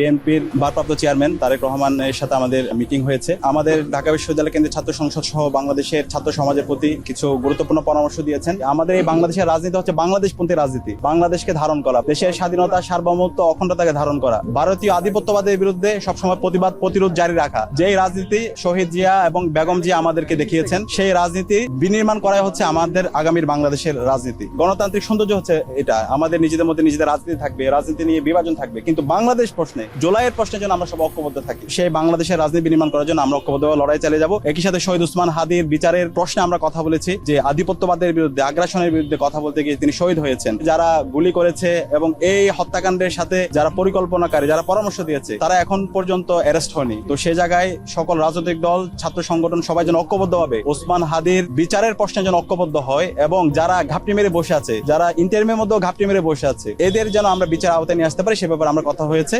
বিএনপির ভারপ্রাপ্ত চেয়ারম্যান তারেক রহমানের সাথে আমাদের মিটিং হয়েছে। আমাদের ঢাকা বিশ্ববিদ্যালয় কেন্দ্রের ছাত্র সংসদ সহ বাংলাদেশের ছাত্র সমাজের প্রতি কিছু গুরুত্বপূর্ণ পরামর্শ দিয়েছেন। আমাদের এই বাংলাদেশের রাজনীতি হচ্ছে বাংলাদেশপন্থী রাজনীতি। বাংলাদেশকে ধারণ করা, দেশের স্বাধীনতা, সার্বভৌমত্ব, অখণ্ডতাকে ধারণ করা, ভারতীয় আধিপত্যবাদের বিরুদ্ধে সবসময় প্রতিবাদ, প্রতিরোধ জারি রাখা। যেই রাজনীতি শহীদ জিয়া এবং বেগম জিয়া আমাদেরকে দেখিয়েছেন, সেই রাজনীতি বিনির্মাণ করাই হচ্ছে আমাদের আগামীর বাংলাদেশের রাজনীতি। গণতান্ত্রিক সৌন্দর্য হচ্ছে এটা। আমাদের নিজেদের মধ্যে নিজেদের রাজনীতি থাকবে, রাজনীতি নিয়ে বিভাজন থাকবে। কিন্তু বাংলাদেশ প্রশ্নে জুলাইয়ের প্রশ্নের জন্য আমরা সব ঐক্যবদ্ধ থাকি। সেই বাংলাদেশের রাজনীতি বিনির্মাণ করার জন্য আমরা ঐক্যবদ্ধ লড়াই চালিয়ে যাব। একই সাথে শহীদ উসমান হাদির বিচারের প্রশ্নে আমরা কথা বলেছি যে আধিপত্যবাদের বিরুদ্ধে, আগ্রাসনের বিরুদ্ধে কথা বলতে গিয়ে তিনি শহীদ হয়েছেন। যারা গুলি করেছে এবং এই হত্যাকাণ্ডের সাথে যারা পরিকল্পনাকারী, যারা পরামর্শ দিয়েছে, তারা এখন পর্যন্ত অ্যারেস্ট হয়নি। তো সে জায়গায় সকল রাজনৈতিক দল, ছাত্র সংগঠন সবাই যেন ঐক্যবদ্ধ হবে। ওসমান হাদির বিচারের প্রশ্নে যেন ঐক্যবদ্ধ হয় এবং যারা ঘাপটি মেরে বসে আছে, যারা ইন্টারভিউর মধ্যেও ঘাপটি মেরে বসে আছে, এদের যেন আমরা বিচার আওতায় নিয়ে আসতে পারি, সে ব্যাপারে আমরা কথা হয়েছে।